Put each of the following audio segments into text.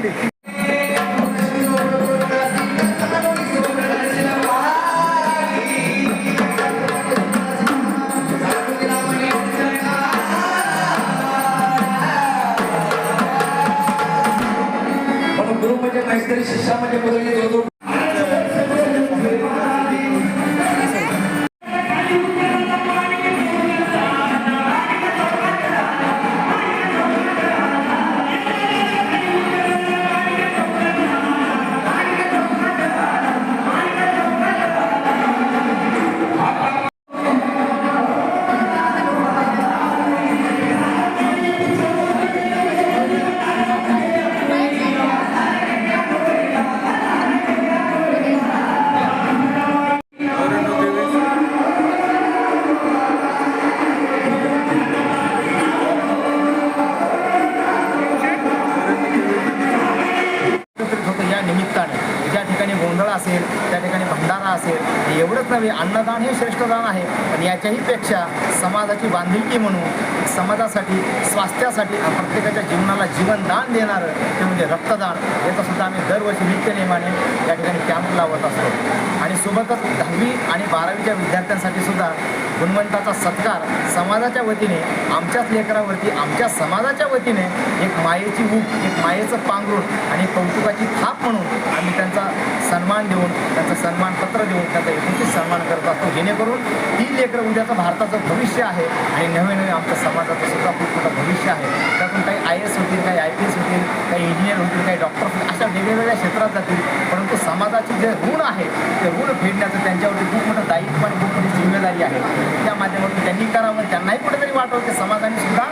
म्हणून असेल त्या ठिकाणी भंडारा असेल एवढंच नव्हे अन्नदान हे श्रेष्ठदान आहे. पण याच्याही पेक्षा समाजाची बांधिलकी म्हणून समाजासाठी स्वास्थ्यासाठी प्रत्येकाच्या जीवनाला जीवनदान देणारं ते म्हणजे रक्तदान याचासुद्धा आम्ही दरवर्षी नित्यनेमाने या ठिकाणी कॅम्प लावत असतो. आणि सोबतच दहावी आणि बारावीच्या विद्यार्थ्यांसाठी सुद्धा गुणवंताचा सत्कार समाजाच्या वतीने आमच्याच लेकरावरती आमच्या समाजाच्या वतीने एक मायेची ऊब एक मायेचं पांघरूण आणि कौतुकाची थाप म्हणून आम्ही त्यांचा सन्मान देऊन त्यांचं सन्मानपत्र देऊन त्यांचा एकूणच सन्मान करत असतो. जेणेकरून ती लेकरं उद्याचं भारताचं भविष्य आहे आणि नवे नवे आमच्या समाजाचं सुद्धा खूप मोठं भविष्य आहे. त्यातून काही आय एस होतील काही आय पी एस होतील काही इंजिनियर होतील काही डॉक्टर होतील अशा वेगवेगळ्या क्षेत्रात जातील. परंतु समाजाचे जे ऋण आहे ते ऋण फेडण्याचं त्यांच्यावरती खूप मोठं दायित्व आणि खूप मोठी जिम्मेदारी आहे. त्या माध्यमातून त्यांनी करावं त्यांनाही कुठेतरी वाटवं की समाजाने सुद्धा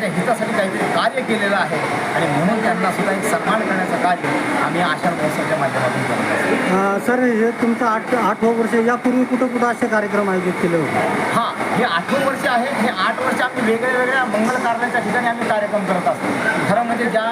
माझ्या हितासाठी काहीतरी कार्य केलेलं आहे. आणि म्हणून त्यांना सुद्धा एक सन्मान करण्याचं कार्य आम्ही आशा महोत्सवाच्या माध्यमातून करत असतो सर हे तुमचं आठ आठवं वर्ष यापूर्वी कुठं कुठं असे कार्यक्रम आयोजित केले होते? हां हे आठवं वर्ष आहे. हे आठ वर्ष आम्ही वेगळ्या वेगळ्या मंगल कार्याच्या ठिकाणी आम्ही कार्यक्रम करत असतो. खरं म्हणजे ज्या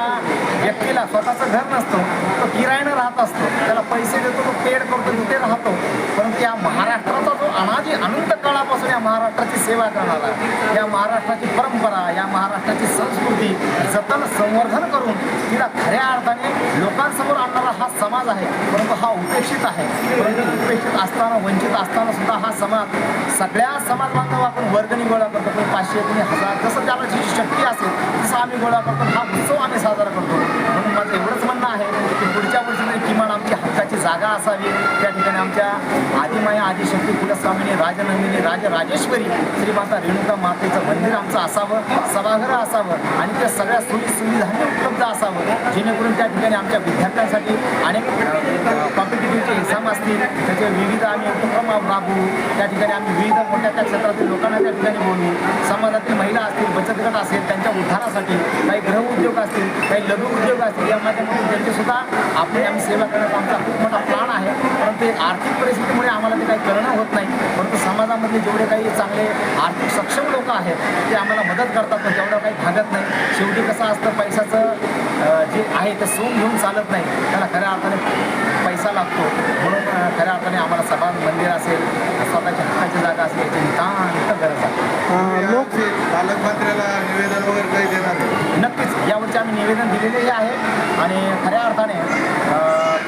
व्यक्तीला स्वतःचं घर नसतं तो किरायनं राहत असतो. त्याला पैसे देतो तो पेड करतो तिथे राहतो. परंतु या महाराष्ट्राचा जो अनादी अनंत काळापासून या महाराष्ट्राची सेवा करणारा या महाराष्ट्राची परंपरा या महाराष्ट्राची संस्कृती जतन संवर्धन करून तिला खऱ्या अर्थाने लोकांसमोर आणणारा हा समाज आहे. परंतु हा उपेक्षित आहे. परंतु उपेक्षित असताना वंचित असताना सुद्धा हा समाज सगळ्या समाज आपण वर्गणी गोळा करतो कोणी पाचशे कोणी हजार जसं त्याला जी शक्ती असेल तसं आम्ही गोळा करतो. हा उत्सव आम्ही साजरा करतो. म्हणून माझं एवढंच म्हणणं आहे की पुढच्या वर्षी तरी किमान आमची जागा असावी. त्या ठिकाणी आमच्या आदिमाया आदिशक्ती कुलस्वामिनी राजनंदिनी राजराजेश्वरी श्रीमाता रेणुका मातेचं मंदिर आमचं असावं सभागृह असावं आणि त्या सगळ्या सोयी सुविधांनी उपलब्ध असावं. जेणेकरून त्या ठिकाणी आमच्या विद्यार्थ्यांसाठी अनेक कॉम्पिटेटिव्हचे एक्झाम असतील. त्याचे विविध आम्ही उपक्रम राबवू. त्या ठिकाणी आम्ही विविध मोठ्या त्या क्षेत्रातील लोकांना त्या ठिकाणी बोलवू. समाजातील महिला असतील बचत गट असेल त्यांच्या उद्धारासाठी काही गृहउद्योग असतील काही लघु उद्योग असतील या माध्यमातून त्यांची सुद्धा आपली आम्ही सेवा करण्याचा आमचा खूप मोठा प्लान आहे. परंतु एक आर्थिक परिस्थितीमुळे आम्हाला ते काही करणं होत नाही. परंतु समाजामधले जेवढे काही चांगले आर्थिक सक्षम लोक आहेत ते आम्हाला मदत करतात पण तेवढं काही भागत नाही. शेवटी कसं असतं पैशाचं जे आहे ते सोम घेऊन चालत नाही. त्याला खऱ्या अर्थाने पैसा लागतो. म्हणून खऱ्या अर्थाने आम्हाला सभा मंदिर असेल स्वतःची हक्काची जागा असेल याची नितांत गरज आहे. लोक पालकमंत्र्याला निवेदन वगैरे काही देणार नक्कीच. यावरचे आम्ही निवेदन दिलेलेही आहे. आणि खऱ्या अर्थाने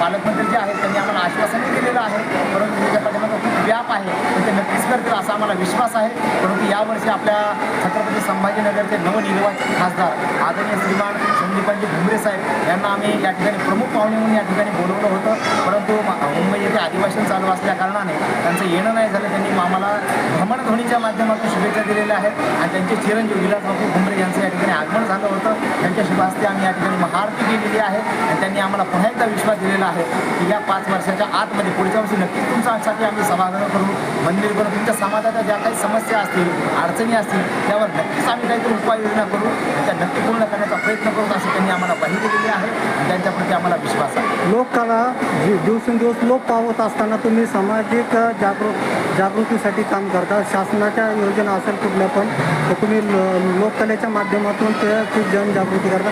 पालकमंत्री जे आहेत त्यांनी आम्हाला आश्वासनही दिलेलं आहे. परंतु त्याच्या पाठीमागं खूप व्याप आहे. ते नक्कीच करतील असा आम्हाला विश्वास आहे. परंतु यावर्षी आपल्या छत्रपती संभाजीनगरचे नवनिर्वाचित खासदार आदरणीय श्रीमान संदीपांजी भुमरे साहेब यांना आम्ही या ठिकाणी प्रमुख पाहुणे म्हणून या ठिकाणी बोलवलं होतं. परंतु मुंबई येथे अधिवेशन चालू असल्या कारणाने त्यांचं येणं नाही झालं. त्यांनी आम्हाला भ्रमणध्वनीच्या माध्यमातून शुभेच्छा दिलेल्या आहेत. आणि त्यांचे चिरंजीव विलासबाबू भुमरे यांचं या ठिकाणी आगमन झालं होतं. त्यांच्या शुभास्ते आम्ही या ठिकाणी महाआरती केलेली आहे. आणि त्यांनी आम्हाला पुन्हा एकदा विश्वास दिलेला आहे की या पाच वर्षाच्या आतमध्ये पुढच्या वर्षी नक्कीच तुमच्यासाठी आम्ही समाधान करू. मंदिर करू. तुमच्या समाजाच्या ज्या काही समस्या असतील अडचणी असतील त्यावर नक्कीच आम्ही काहीतरी उपाययोजना करू. त्या नक्की पूर्ण करण्याचा प्रयत्न करू. असं त्यांनी आम्हाला माहिती दिलेली आहे. त्यांच्याप्रती आम्हाला विश्वास आहे. लोककला जी दिवसेंदिवस लोक पावत असताना तुम्ही सामाजिक जागरूक जागृतीसाठी काम करता. शासनाच्या योजना असेल कुठल्या पण तर तुम्ही ल- लोककलेच्या माध्यमातून ते खूप जनजागृती करता.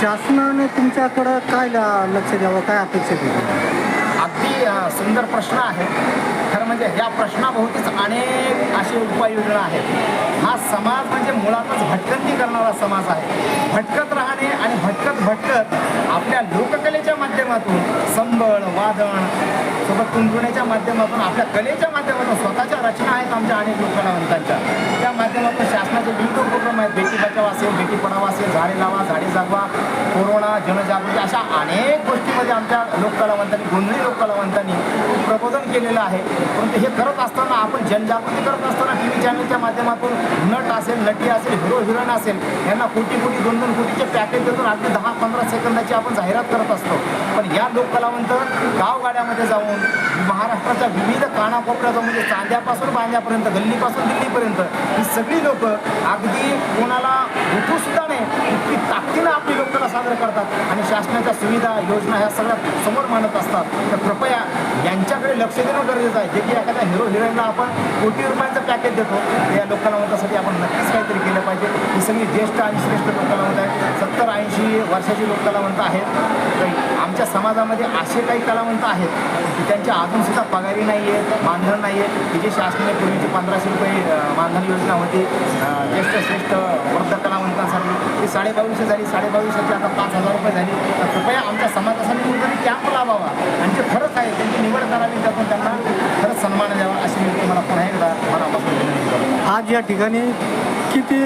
शासनाने तुमच्याकडं काय लक्ष द्यावं? काय अपेक्षित आहे अगदी सुंदर प्रश्न आहे. खरं म्हणजे या प्रश्नाभोवतीच अनेक असे उपाययोजना आहेत. हा समाज म्हणजे मुळातच भटकंती करणारा समाज आहे. भटकत राहणे आणि भटकत भटकत आपल्या लोककलेच्या माध्यमातून संबळ वादन मग कुंकण्याच्या माध्यमातून आपल्या कलेच्या माध्यमातून स्वतःच्या रचना आहेत आमच्या अनेक लोककलावंतांच्या त्या माध्यमातून शासनाचे विविध उपक्रम आहेत. बेटी बचाव असेल बेटी पढाव असेल झाडे लावा झाडे जागवा कोरोना जनजागृती अशा अनेक गोष्टीमध्ये आमच्या लोककलावंतांनी गोंधळी लोककलावंतांनी प्रबोधन केलेलं आहे. परंतु हे करत असताना आपण जनजागृती करत असताना टी व्ही चॅनलच्या माध्यमातून नट असेल नटी असेल हिरो हिरोईन असेल यांना कोटी कोटी दोन दोन कोटीचे पॅकेज देतो अगदी दहा पंधरा सेकंदाची आपण जाहिरात करत असतो. पण या लोककलावंत गावगाड्यामध्ये जाऊन महाराष्ट्राच्या विविध कानाकोपऱ्याचा म्हणजे चांद्यापासून बांध्यापर्यंत गल्लीपासून दिल्लीपर्यंत ही सगळी लोक अगदी कोणाला उठू सुद्धा नाही इतकी ताकदीनं आपली लोकांना सादर करतात. आणि शासनाच्या सुविधा योजना ह्या सगळ्या समोर मांडत असतात. तर कृपया यांच्या यांच्याकडे लक्ष देणं गरजेचं आहे. जे की एखाद्या हिरो हिरोईनला आपण कोटी रुपयांचं पॅकेज देतो या या लोककलावंतासाठी आपण नक्कीच काहीतरी केलं पाहिजे. ही सगळी ज्येष्ठ आणि श्रेष्ठ लोककलावंत आहेत. सत्तर ऐंशी वर्षाची लोककलावंत आहेत. आमच्या समाजामध्ये असे काही कलावंत आहेत की त्यांच्या अजूनसुद्धा पगारी नाही आहेत मानधन नाही आहे की जे शासनाने पूर्वीची पंधराशे रुपये मानधन योजना होती ज्येष्ठ श्रेष्ठ वृद्ध कलावंतांसाठी ती साडेबावीसशे झाली साडेबावीसशेची आता पाच हजार रुपये झाली. तर कृपया आमच्या समाजासाठी कुठेतरी कॅम्प लावावा. आणि जे खरंच आहे त्यांची निवड करावी त्यांना खरंच सन्मान द्यावा अशी मी तुम्हाला पुन्हा एकदा मनापासून विनंती करतो. आज या ठिकाणी किती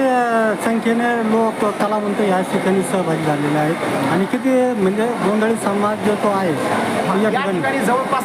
संख्येने लोक कलावंत या ठिकाणी सहभागी झालेले आहेत आणि किती म्हणजे गोंधळी समाज जो तो आहे या ठिकाणी जवळपास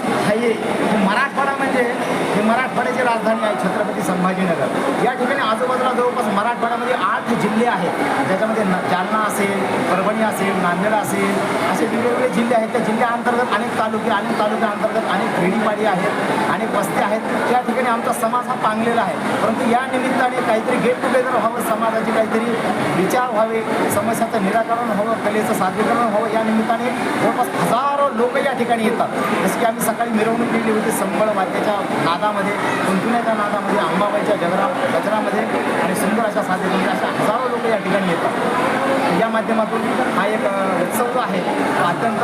मराठवाडा म्हणजे हे मराठवाड्याची राजधानी आहे छत्रपती संभाजीनगर. या ठिकाणी आजूबाजूला जवळपास मराठवाड्यामध्ये आठ जिल्हे आहेत. त्याच्यामध्ये जालना असेल परभणी असेल नांदेड असेल असे वेगवेगळे जिल्हे आहेत. त्या जिल्ह्याअंतर्गत अनेक तालुके अनेक तालुक्याअंतर्गत अनेक खेडीपाडी आहेत अनेक वस्त्या आहेत. त्या ठिकाणी आमचा समाज हा पांगलेला आहे. परंतु या निमित्ताने काहीतरी गेट टुगेदर व्हावं समाजाचे काहीतरी विचार व्हावे समस्याचं निराकरण व्हावं कलेचं सादरीकरण व्हावं या निमित्ताने जवळपास हजारो लोक या ठिकाणी येतात. जसं की आम्ही सकाळी मिरवणूक केली होती संबळ वाद्याच्या नादामध्ये कुंकुण्याच्या नादामध्ये अंबाबाईच्या गजरा गजरामध्ये आणि सुंदर अशा साधे अशा हजारो लोक या ठिकाणी येतात. या माध्यमातून हा एक उत्सव जो आहे. तो अत्यंत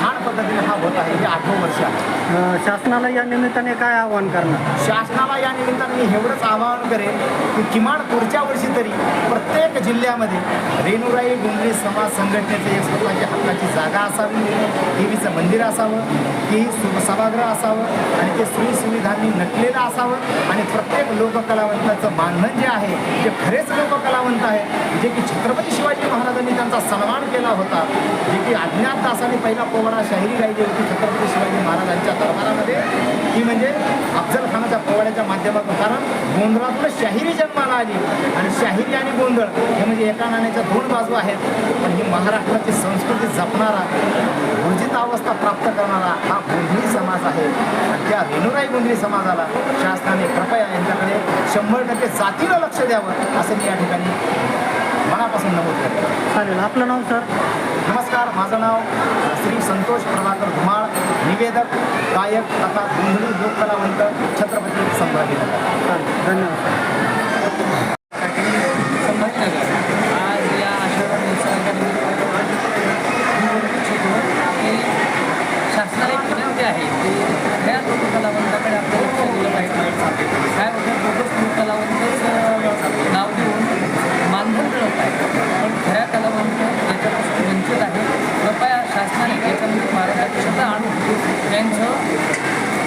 छान पद्धतीने हा होत आहे. हे आठवं वर्ष आहे. शासनाला या निमित्ताने काय आवाहन करणार? शासनाला या निमित्ताने मी एवढंच आवाहन करेन की किमान पुढच्या वर्षी तरी प्रत्येक जिल्ह्यामध्ये रेणुराई गुंडळी समाज संघटनेचे एक स्वतःची हक्काची जागा असावी. देवीचं मंदिर असावं सु सभागृह असावं आणि ते सोयी सुविधांनी नटलेलं असावं आणि प्रत्येक लोककलावंताचं मानधन जे आहे ते खरेच लोककलावंत आहे जे की छत्रपती शिवाजी महाराजांनी त्यांचा सन्मान केला होता जे की अज्ञात दासाने पहिला पोवाडा शाहिरी गायली होती छत्रपती शिवाजी महाराजांच्या दरबारामध्ये ती म्हणजे अफजल खानाच्या पोवाड्याच्या माध्यमातून कारण गोंधळातून शाहिरी जन्माला आली. आणि शाहिरी आणि गोंधळ हे म्हणजे एका नाण्याच्या दोन बाजू आहेत पण ही महाराष्ट्राची संस्कृती जपणारा ऊर्जित अवस्था प्राप्त करणारा हा गोंधळी समाज आहे. आणि त्या रेणुराई गोंधळी समाजाला शासनाने कृपया यांच्याकडे शंभर टक्के जातीनं लक्ष द्यावं असं मी या ठिकाणी मनापासून नमूद करतो. चालेल. आपलं नाव सर? नमस्कार. माझं नाव श्री संतोष प्रभाकर धुमाळ निवेदक गायक तथा गोंधळी लोककलावंत छत्रपती चालेल. धन्यवाद संभाजीनगर आज या आषाढ दिवसाच्या की शासनाला एक विनंती आहे की ह्या लोककलावंताकडे आपलं लक्ष दिलं पाहिजे काय होतं बोगस लोककलावंतच अं, नाव देऊन मानधन मिळवत आहे पण खऱ्या कलावंत याच्यापासून वंचित आहे कृपया शासनाने याच्यामध्ये मार्गदर्शकता आणून त्यांचं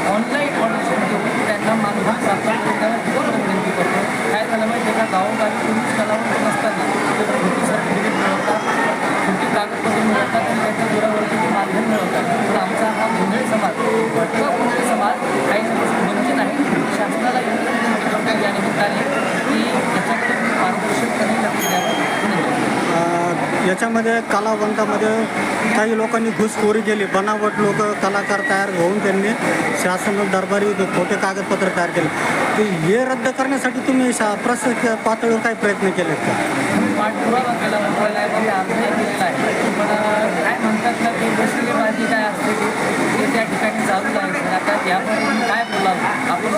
ऑनलाईन ऑडिशन देऊन त्यांना मानधन प्राप्त करून द्यावं दोन विनंती करतो काय झालं माहिती आहे का गावोगावी पोलीस कलावंत नसताना ते खोटी सर्टिफिकेट मिळवतात खोटी कागदपत्र मिळवतात आणि त्यांच्या जोरावरती ते मानधन मिळवतात पण आमचा हा गोंधळी समाज भटका गोंधळी समाज काही दिवसापासून वंचित आहे शासनाला एवढं विनंती करतो या निमित्ताने की याच्याकडे पारदर्शकपणे लक्ष द्यावं विनंती अ, त्याच्यामध्ये कलावंतामध्ये काही लोकांनी घुसखोरी केली. बनावट लोक कलाकार तयार होऊन त्यांनी शासन दरबारी खोटे कागदपत्र तयार केले. ते हे रद्द करण्यासाठी तुम्ही शा प्रशासकीय पातळीवर काही प्रयत्न केले का? पाठपुरावा केला. केलेला आहे. पण काय म्हणतात ना की काय असते की ते त्या ठिकाणी चालू आहे आता काय बोलावं? आपण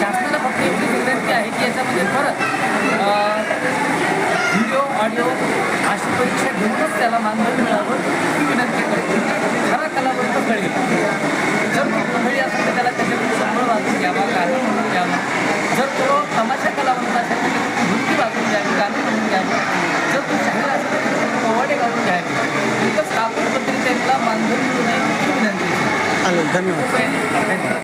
शासनाला फक्त एवढी विनंती आहे की याच्यामध्ये परत व्हिडिओ ऑडिओ अशी परीक्षा घेऊनच त्याला मानधन मिळावं ही विनंती करतो खरा कलावंत कळेल. जर तो गोंधळी असेल तर त्याला त्याच्याकडे संबळ वाजून घ्यावा गाणं म्हणून घ्यावं. जर तो तमाशा कलावंत असेल तर त्याची वाजून घ्यावी गाणं म्हणून घ्यावं. जर तो शाहीर असेल तर त्याची पोवाडे घालून घ्यावे. इतकंच आपण पद्धतीने त्यांना मानधन मिळू नये ही विनंती धन्यवाद.